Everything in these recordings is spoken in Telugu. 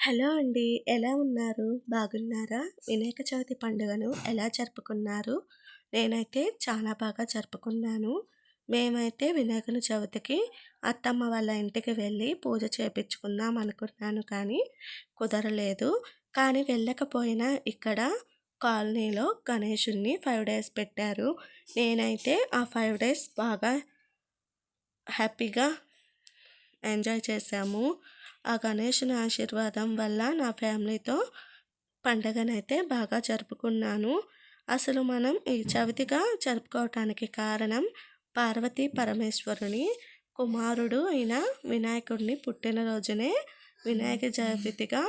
హలో అండి ఎలా ఉన్నారు? బాగున్నారా? వినాయక చవితి పండుగను ఎలా జరుపుకున్నారు? నేనైతే చాలా బాగా జరుపుకున్నాను. మేమైతే వినాయకుని చవితికి అత్తమ్మ వాళ్ళ ఇంటికి వెళ్ళి పూజ చేపించుకుందాం అనుకున్నాను కానీ కుదరలేదు. కానీ వెళ్ళకపోయినా ఇక్కడ కాలనీలో గణేషుణ్ణి ఫైవ్ డేస్ పెట్టారు. నేనైతే ఆ ఫైవ్ డేస్ బాగా హ్యాపీగా ఎంజాయ్ చేశాము. ఆ గణేషుని ఆశీర్వాదం వల్ల నా ఫ్యామిలీతో పండగనైతే బాగా జరుపుకున్నాను. అసలు మనం ఈ చవితిగా జరుపుకోవటానికి కారణం పార్వతీ పరమేశ్వరుని కుమారుడు అయిన వినాయకుడిని పుట్టినరోజునే వినాయక చవితిగా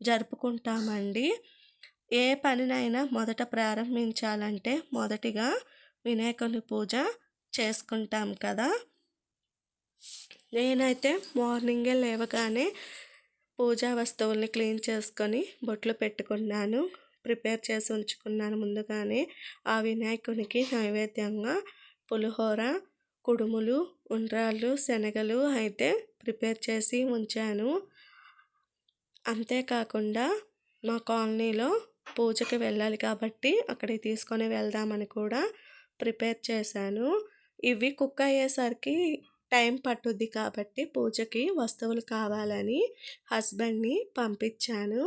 జరుపుకుంటామండి. ఏ పనినైనా మొదట ప్రారంభించాలంటే మొదటిగా వినాయకుని పూజ చేసుకుంటాం కదా. నేనైతే మార్నింగే లేవగానే పూజా వస్తువుల్ని క్లీన్ చేసుకొని బొట్లు పెట్టుకున్నాను. ప్రిపేర్ చేసి ఉంచుకున్నాను ముందుగానే. ఆ వినాయకునికి నైవేద్యంగా పులిహోర కుడుములు ఉండ్రాళ్ళు శనగలు అయితే ప్రిపేర్ చేసి ఉంచాను. అంతేకాకుండా మా కాలనీలో పూజకి వెళ్ళాలి కాబట్టి అక్కడికి తీసుకొని వెళ్దామని కూడా ప్రిపేర్ చేశాను. ఇవి కుక్ అయ్యేసరికి టైం పట్టుద్ది కాబట్టి పూజకి వస్తువులు కావాలని హస్బెండ్ని పంపించాను.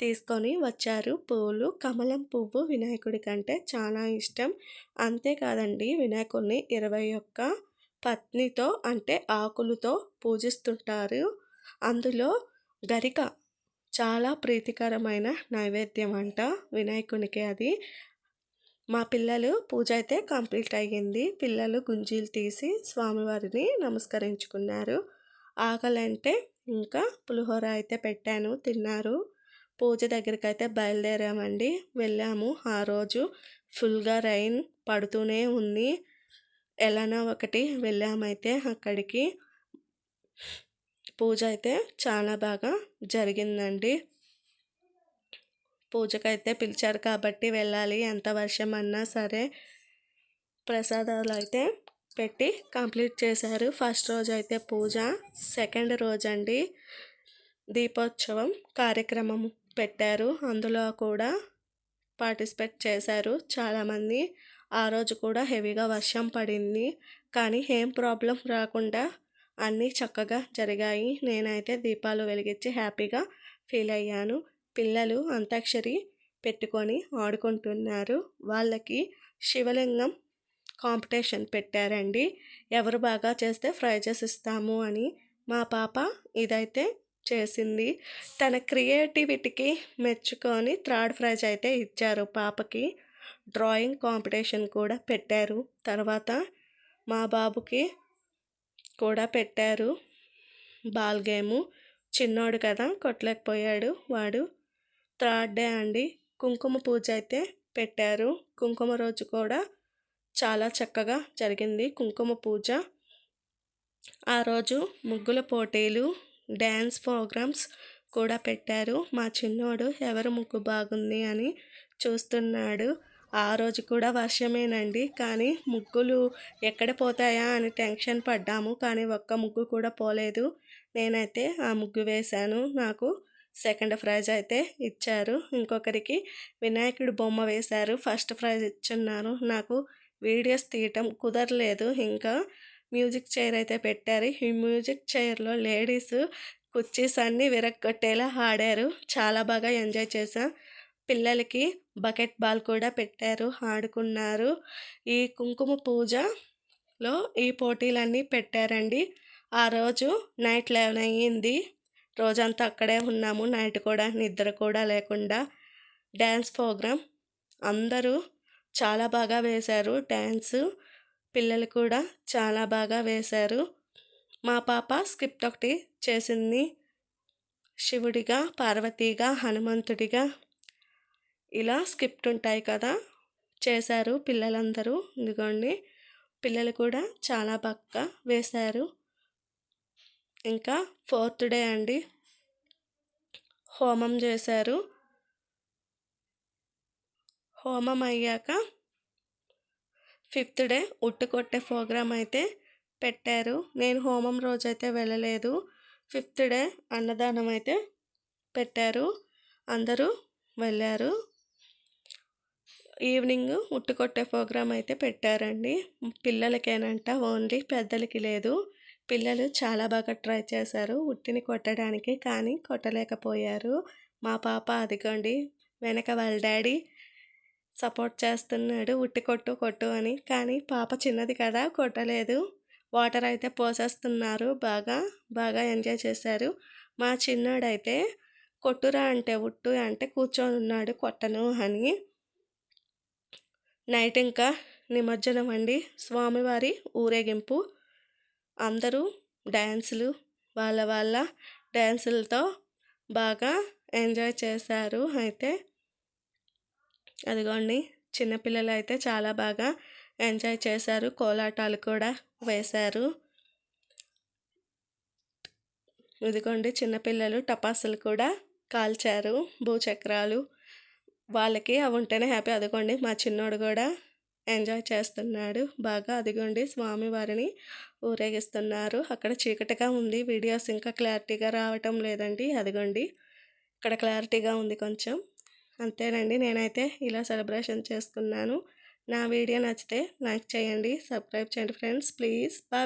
తీసుకొని వచ్చారు. పూలు కమలం పువ్వు వినాయకుడి కంటే చాలా ఇష్టం. అంతేకాదండి వినాయకుడిని ఇరవై ఒక్క పత్నితో అంటే ఆకులతో పూజిస్తుంటారు. అందులో గరిక చాలా ప్రీతికరమైన నైవేద్యం అంట వినాయకునికి అది. మా పిల్లలు పూజ అయితే కంప్లీట్ అయ్యింది. పిల్లలు గుంజీలు తీసి స్వామివారిని నమస్కరించుకున్నారు. ఆకలంటే ఇంకా పులిహోర అయితే పెట్టాను తిన్నారు. పూజ దగ్గరికి అయితే బయలుదేరామండి. వెళ్ళాము. ఆ రోజు ఫుల్గా రైన్ పడుతూనే ఉంది. ఎలానో ఒకటి వెళ్ళామైతే అక్కడికి. పూజ అయితే చాలా బాగా జరిగిందండి. పూజకైతే పిలిచారు కాబట్టి వెళ్ళాలి. ఎంత వర్షం అన్నా సరే ప్రసాదాలు అయితే పెట్టి కంప్లీట్ చేశారు. ఫస్ట్ రోజు అయితే పూజ సెకండ్ రోజు అండి దీపోత్సవం కార్యక్రమం పెట్టారు. అందులో కూడా పార్టిసిపేట్ చేశారు. చాలామంది ఆ రోజు కూడా హెవీగా వర్షం పడింది. కానీ ఏం ప్రాబ్లం రాకుండా అన్నీ చక్కగా జరిగాయి. నేనైతే దీపాలు వెలిగించి హ్యాపీగా ఫీల్ అయ్యాను. పిల్లలు అంతాక్షరి పెట్టుకొని ఆడుకుంటున్నారు. వాళ్ళకి శివలింగం కాంపిటీషన్ పెట్టారండి. ఎవరు బాగా చేస్తే ప్రైజెస్ ఇస్తాము అని మా పాప ఇదైతే చేసింది. తన క్రియేటివిటీకి మెచ్చుకొని థర్డ్ ప్రైజ్ అయితే ఇచ్చారు పాపకి. డ్రాయింగ్ కాంపిటీషన్ కూడా పెట్టారు. తర్వాత మా బాబుకి కూడా పెట్టారు. Ball game. చిన్నోడు కదా కొట్టలేకపోయాడు. వాడు థర్డ్ డే అండి. కుంకుమ పూజ అయితే పెట్టారు. కుంకుమ రోజు కూడా చాలా చక్కగా జరిగింది కుంకుమ పూజ. ఆ రోజు ముగ్గుల పోటీలు డ్యాన్స్ ప్రోగ్రామ్స్ కూడా పెట్టారు. మా చిన్నోడు ఎవరు ముగ్గు బాగుంది అని చూస్తున్నాడు. ఆ రోజు కూడా వర్షమేనండి. కానీ ముగ్గులు ఎక్కడ పోతాయా అని టెన్షన్ పడ్డాము. కానీ ఒక్క ముగ్గు కూడా పోలేదు. నేనైతే ఆ ముగ్గు వేశాను. నాకు సెకండ్ ప్రైజ్ అయితే ఇచ్చారు. ఇంకొకరికి వినాయకుడు బొమ్మ వేశారు. ఫస్ట్ ప్రైజ్ ఇచ్చున్నారు నాకు వీడియోస్ తీయటం కుదరలేదు. ఇంకా మ్యూజిక్ చైర్ అయితే పెట్టారు. ఈ మ్యూజిక్ చైర్లో లేడీస్ కుర్చీస్ అన్నీ విరగొట్టేలా ఆడారు. చాలా బాగా ఎంజాయ్ చేశాం. పిల్లలకి బకెట్ బాల్ కూడా పెట్టారు. ఆడుకున్నారు. ఈ కుంకుమ పూజలో ఈ పోటీలన్నీ పెట్టారండి. ఆ రోజు నైట్ లెవెన్ అయ్యింది. రోజంతా అక్కడే ఉన్నాము. నైట్ కూడా నిద్ర కూడా లేకుండా డ్యాన్స్ ప్రోగ్రామ్ అందరూ చాలా బాగా వేశారు డ్యాన్స్. పిల్లలు కూడా చాలా బాగా వేశారు. మా పాప స్క్రిప్ట్ ఒకటి చేసింది. శివుడిగా పార్వతీగా హనుమంతుడిగా. ఇలా స్క్రిప్ట్ ఉంటాయి కదా. చేశారు పిల్లలందరూ. ఇదిగోండి. పిల్లలు కూడా చాలా బాగా వేశారు. ఇంకా ఫోర్త్ డే అండి. హోమం చేశారు. హోమం అయ్యాక ఫిఫ్త్ డే ఉట్టు కొట్టే ప్రోగ్రామ్ అయితే పెట్టారు. నేను హోమం రోజైతే వెళ్ళలేదు. ఫిఫ్త్ డే అన్నదానం అయితే పెట్టారు. అందరూ వెళ్ళారు. ఈవినింగ్ ఉట్టు కొట్టే ప్రోగ్రాం అయితే పెట్టారండి. పిల్లలకేనంట ఓన్లీ పెద్దలకి లేదు. పిల్లలు చాలా బాగా ట్రై చేశారు. ఉట్టిని కొట్టడానికి కానీ కొట్టలేకపోయారు. మా పాప అదిగోండి వెనక వాళ్ళ డాడీ సపోర్ట్ చేస్తున్నాడు. ఉట్టి కొట్టు కొట్టు అని. కానీ పాప చిన్నది కదా కొట్టలేదు. వాటర్ అయితే పోసేస్తున్నారు. బాగా బాగా ఎంజాయ్ చేశారు. మా చిన్నోడైతే కొట్టురా అంటే ఉట్టు అంటే కూర్చొని ఉన్నాడు కొట్టను అని. నైట్ ఇంకా నిమజ్జనం అండి. స్వామివారి ఊరేగింపు. అందరూ డ్యాన్సులు వాళ్ళ వాళ్ళ డ్యాన్సులతో బాగా ఎంజాయ్ చేశారు. అయితే అదిగోండి చిన్నపిల్లలు అయితే చాలా బాగా ఎంజాయ్ చేశారు. కోలాటాలు కూడా వేశారు. ఇదిగోండి చిన్నపిల్లలు టపాసులు కూడా కాల్చారు. భూచక్రాలు వాళ్ళకి అవి ఉంటేనే హ్యాపీ. అదిగోండి మా చిన్నోడు కూడా ఎంజాయ్ చేస్తున్నాడు. బాగా అదిగోండి స్వామివారిని ఊరేగిస్తున్నారు. అక్కడ చీకటిగా ఉంది. వీడియోస్ ఇంకా క్లారిటీగా రావటం లేదండి. అదిగోండి. ఇక్కడ క్లారిటీగా ఉంది కొంచెం. అంతేనండి. నేనైతే ఇలా సెలబ్రేషన్ చేసుకున్నాను. నా వీడియో నచ్చితే లైక్ చేయండి. సబ్స్క్రైబ్ చేయండి ఫ్రెండ్స్. ప్లీజ్. బాయ్.